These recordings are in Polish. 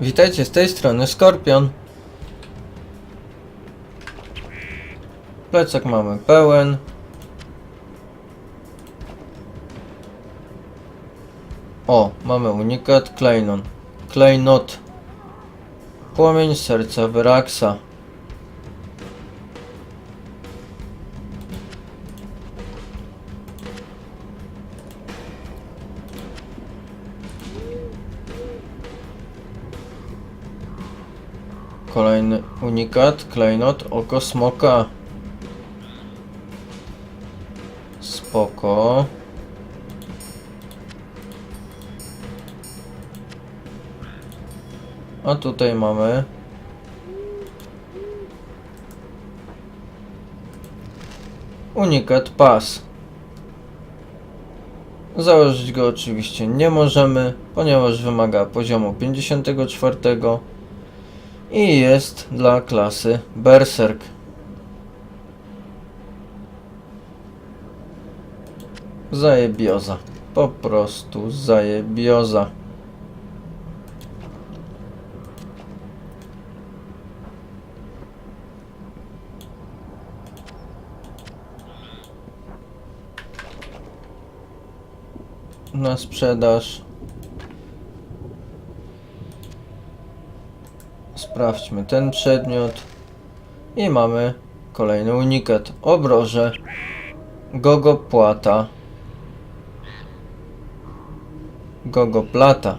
Witajcie z tej strony Skorpion. Plecak mamy pełen. O, mamy unikat Klejnon. Klejnot. Płomień serca Wyraksa. Kolejny unikat, klejnot, oko smoka. Spoko. A tutaj mamy unikat pas. Założyć go oczywiście nie możemy, ponieważ wymaga poziomu 54 i jest dla klasy Berserk. Zajebioza. Po prostu zajebioza. Na sprzedaż. Sprawdźmy ten przedmiot. I mamy kolejny unikat. Obroże. Gogo płata. Gogo plata.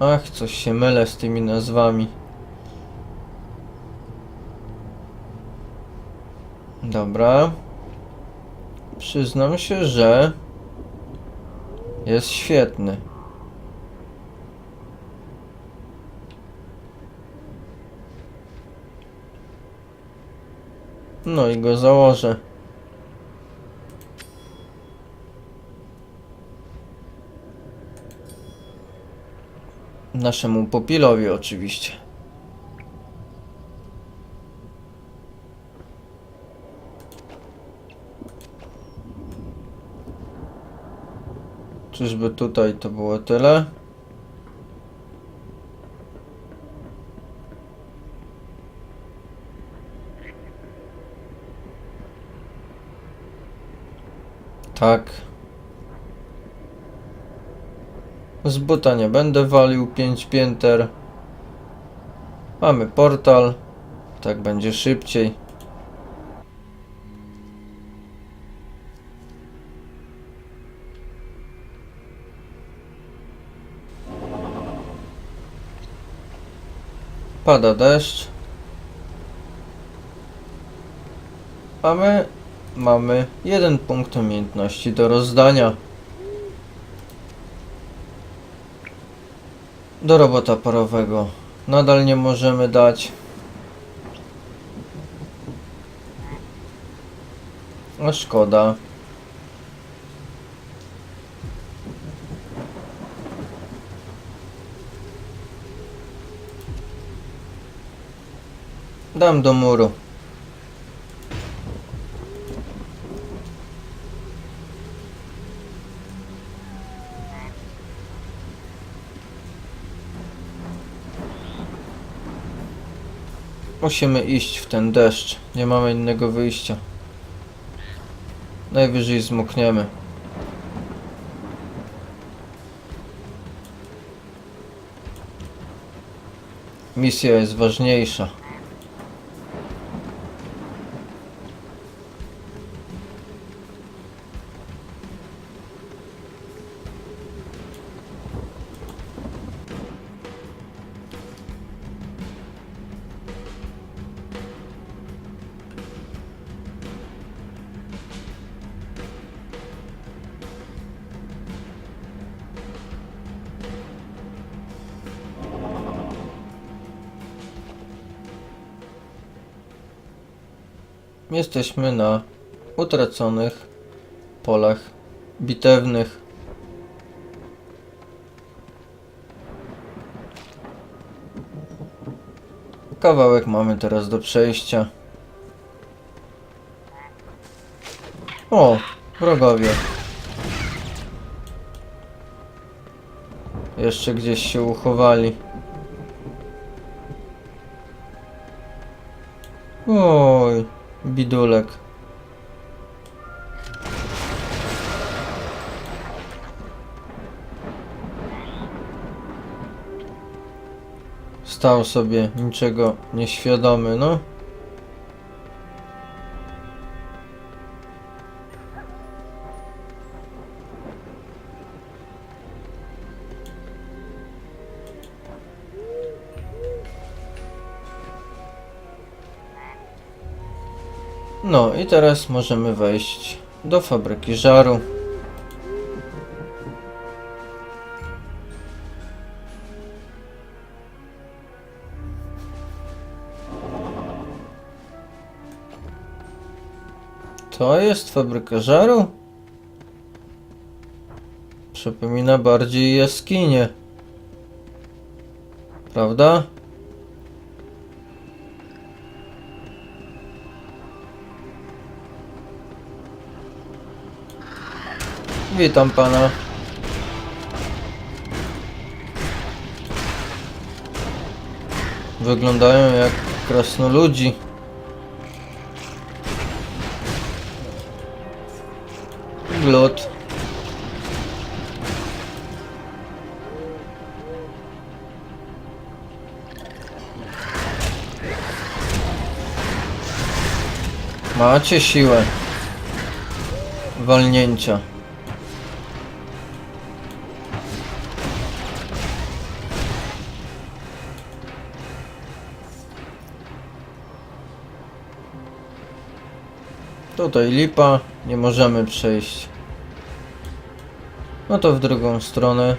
Ach, coś się mylę z tymi nazwami. Dobra. Przyznam się, że jest świetny. No i go założę. Naszemu popilowi oczywiście. Czyżby tutaj to było tyle? Tak. Z buta nie będę walił 5 pięter. Mamy portal. Tak będzie szybciej. Pada deszcz. A my mamy jeden punkt umiejętności do rozdania. Do robota parowego nadal nie możemy dać. A szkoda. Dam do muru. Musimy iść w ten deszcz. Nie mamy innego wyjścia. Najwyżej zmokniemy. Misja jest ważniejsza. Jesteśmy na utraconych polach bitewnych. Kawałek mamy teraz do przejścia. O, wrogowie. jeszcze gdzieś się uchowali. Oj, bidulek. Stał sobie niczego nieświadomy, no. I teraz możemy wejść do fabryki żaru. To jest fabryka żaru? Przypomina bardziej jaskinię. Prawda? Witam pana. Wyglądają jak krasnoludzi. Glut. Macie siłę walnięcia. Tutaj lipa, nie możemy przejść. No to w drugą stronę.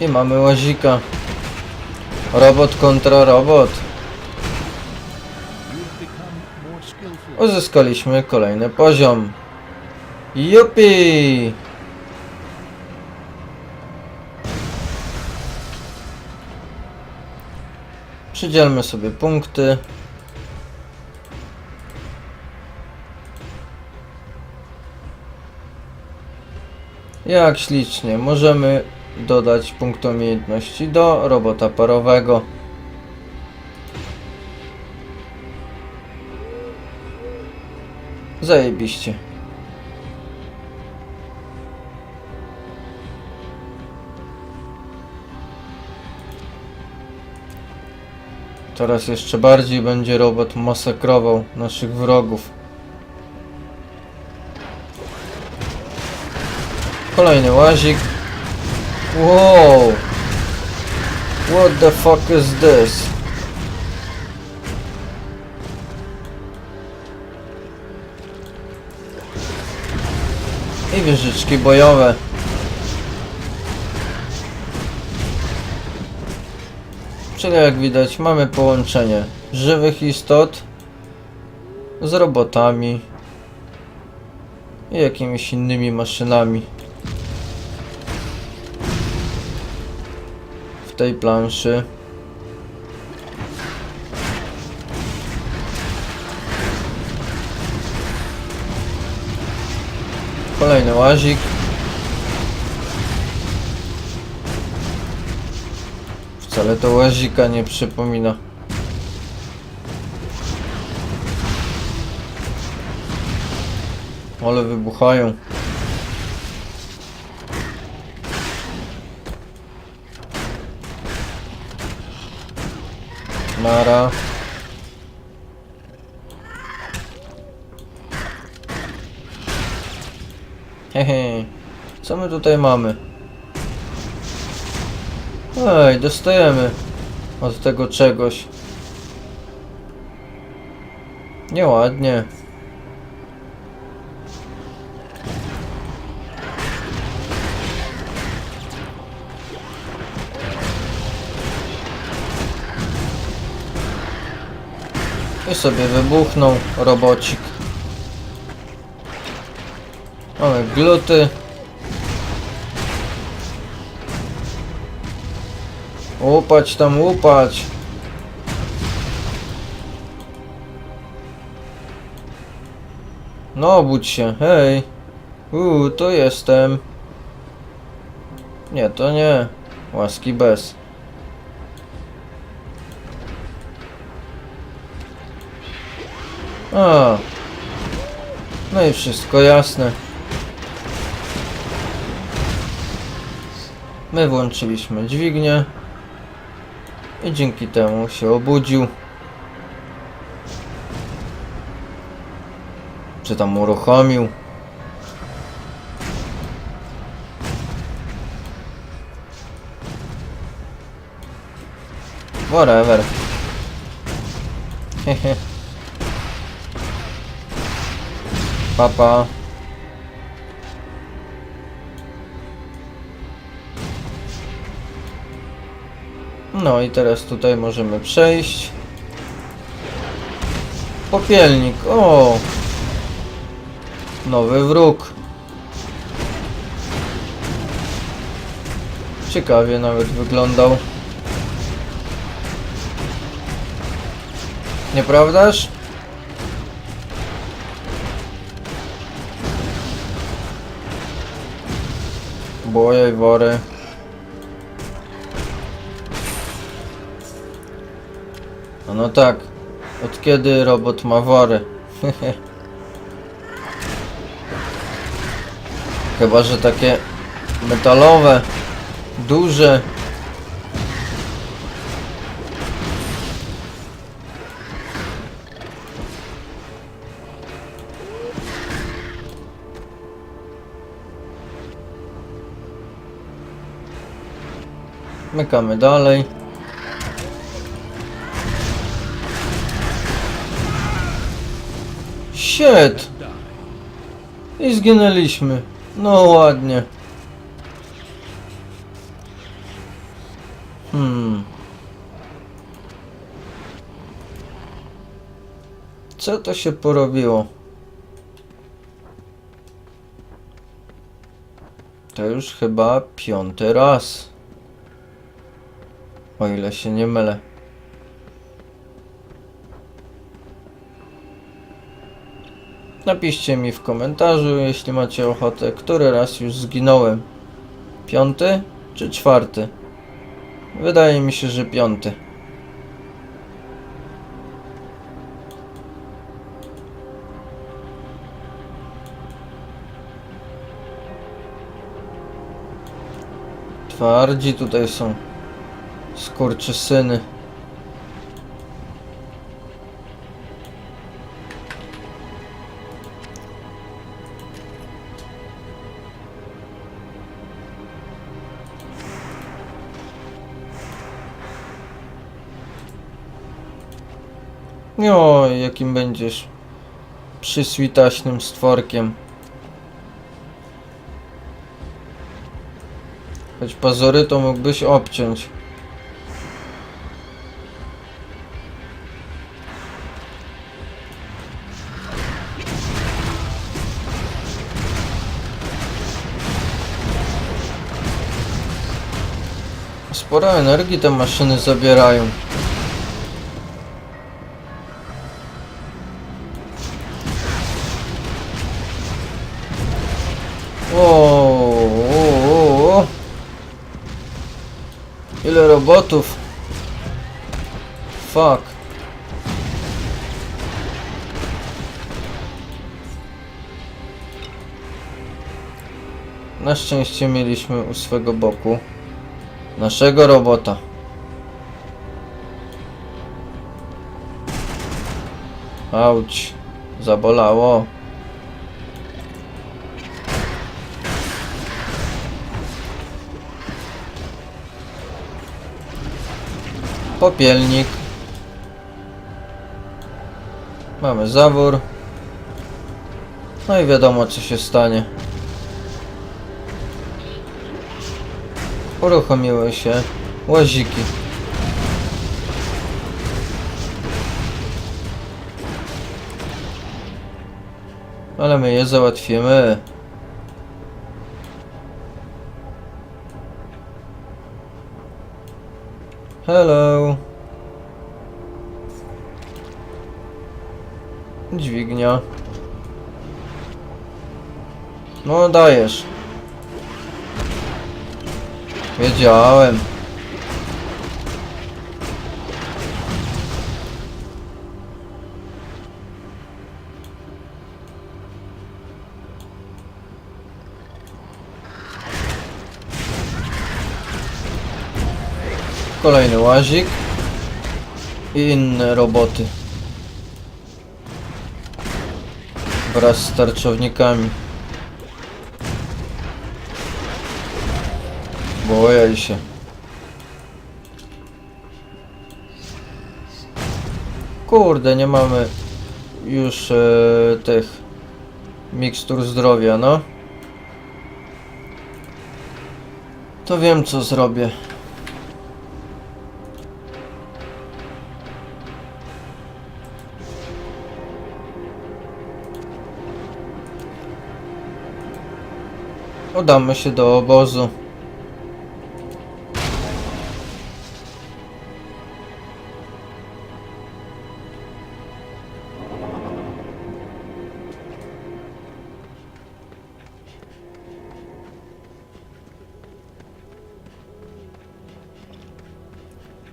I mamy łazika. Robot kontra robot. Uzyskaliśmy kolejny poziom. Jupi! Przydzielmy sobie punkty. Jak ślicznie. Możemy dodać punkt umiejętności do robota parowego. Zajebiście. Teraz jeszcze bardziej będzie robot masakrował naszych wrogów. Kolejny łazik. Wow! What the fuck is this? I wieżyczki bojowe. Czyli jak widać mamy połączenie żywych istot z robotami i jakimiś innymi maszynami. Tej planszy. Kolejny łazik. Wcale to łazika nie przypomina. Ale wybuchają. Nara. Hehe. Co my tutaj mamy? Ej, dostajemy od tego czegoś. Nieładnie. I sobie wybuchnął robocik. Mamy gluty. Łupać tam, łupać. No obudź się, hej. Uuu, tu jestem. Nie, to nie. Łaski bez. A. No i wszystko jasne. My włączyliśmy dźwignię i dzięki temu się obudził. Czy tam uruchomił. Whatever. Hehe. Papa. No i teraz tutaj możemy przejść. Popielnik, o! Nowy wróg. Ciekawie nawet wyglądał. Nieprawdaż? Boje wory. No, no tak. Od kiedy robot ma wory? Chyba, że takie metalowe, duże. Mykamy dalej. Shit! I zginęliśmy. No ładnie. Hmm. Co to się porobiło? To już chyba piąty raz. O ile się nie mylę. Napiszcie mi w komentarzu, jeśli macie ochotę, który raz już zginąłem. Piąty czy czwarty? Wydaje mi się, że piąty. Twardzi tutaj są. Skurczysyny. O, jakim będziesz przyswitaśnym stworkiem. Choć pazory to mógłbyś obciąć. Sporo energii te maszyny zabierają. O. Ile robotów. Fuck. Na szczęście mieliśmy u swego boku naszego robota. Auć, zabolało. Popielnik. Mamy zawór. No i wiadomo co się stanie. Uruchomiły się łaziki. Ale my je załatwimy. Hello. Dźwignia. No dajesz. Wiedziałem. Kolejny łazik. I inne roboty. Wraz z tarczownikami. Boję się. Kurde, nie mamy już e, tych mikstur zdrowia, no. To wiem co zrobię. Udamy się do obozu.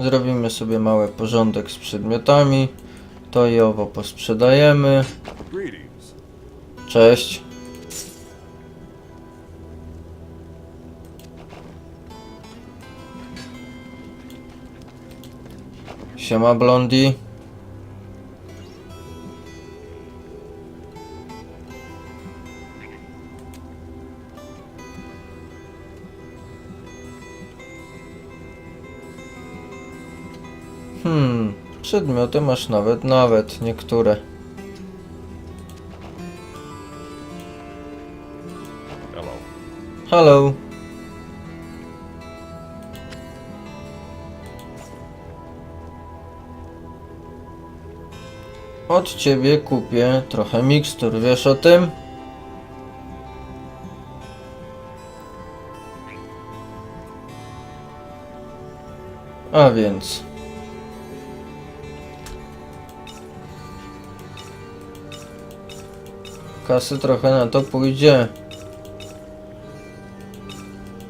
Zrobimy sobie mały porządek z przedmiotami. To i owo posprzedajemy. Cześć. Siema Blondi. Hmm, przedmioty masz nawet, nawet niektóre. Hello. Hello. Od ciebie kupię trochę mikstur, wiesz o tym? A więc. Kasy trochę na to pójdzie.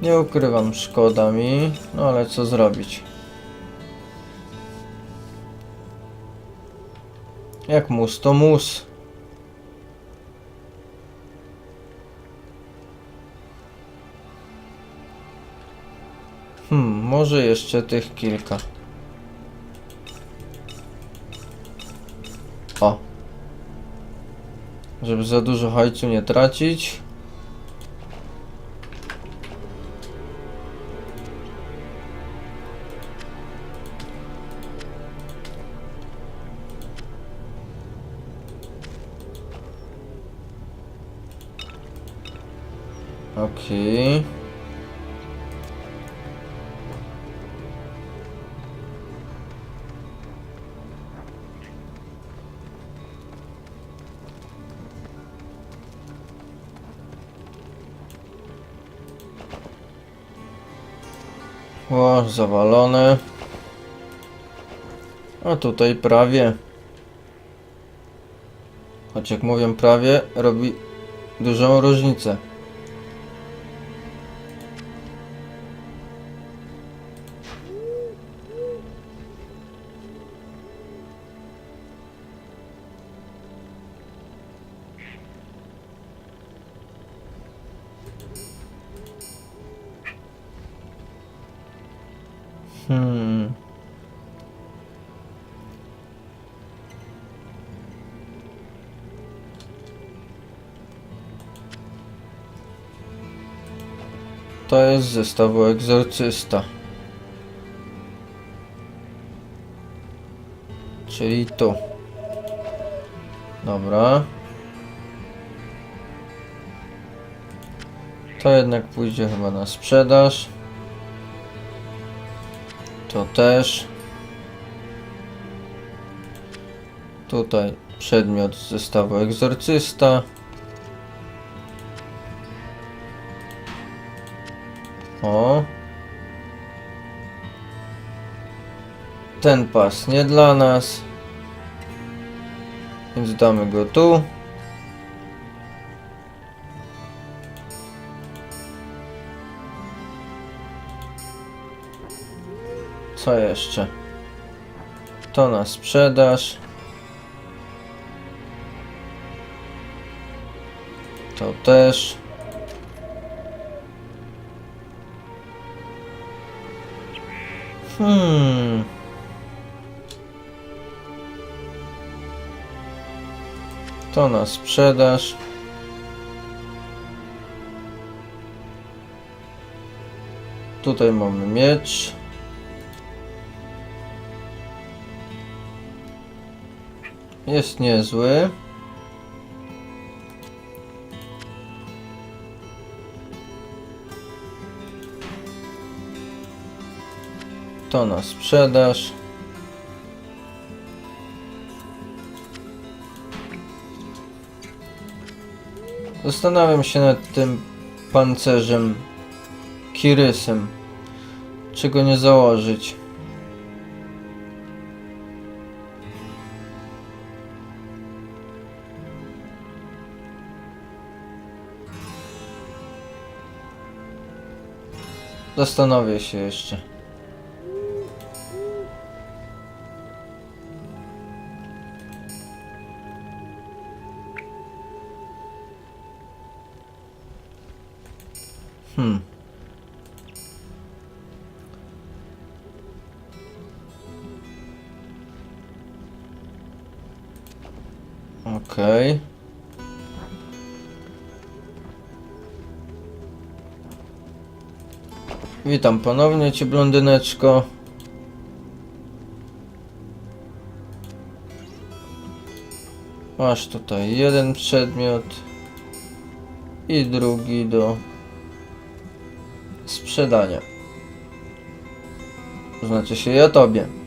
Nie ukrywam, szkoda mi, no ale co zrobić? Jak mus, to mus. Hmm, może jeszcze tych kilka. Żeby za dużo hajcu nie tracić. Okej. Zawalone. A tutaj prawie. Choć jak mówię prawie, robi dużą różnicę. Hmm. To jest zestawu egzorcysta. Czyli tu. Dobra. To jednak pójdzie chyba na sprzedaż. To też. Tutaj przedmiot z zestawu egzorcysta. O. Ten pas nie dla nas. Więc damy go tu. Co jeszcze? To na sprzedaż. To też. Hmm. To na sprzedaż. Tutaj mamy miecz. Jest niezły. To na sprzedaż. Zastanawiam się nad tym pancerzem Kirysem. Czy go nie założyć? Zastanowię się jeszcze. Witam ponownie cię blondyneczko. Masz tutaj jeden przedmiot i drugi do sprzedania. Znaczy się ja tobie.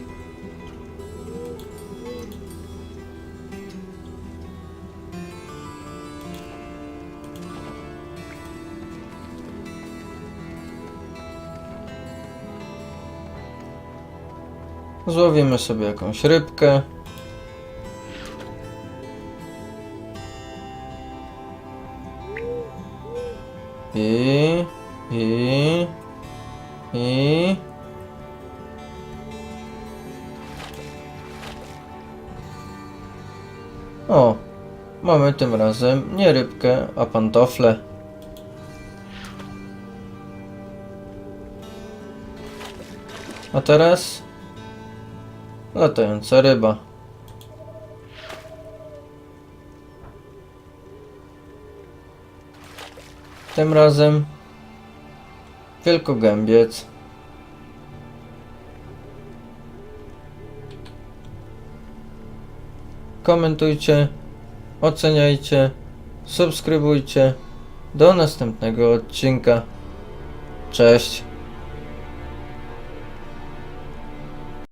Złowimy sobie jakąś rybkę. I, i, i. O, mamy tym razem nie rybkę, a pantofle. A teraz latająca ryba. Tym razem wielkogębiec. Komentujcie, oceniajcie, subskrybujcie. Do następnego odcinka. Cześć.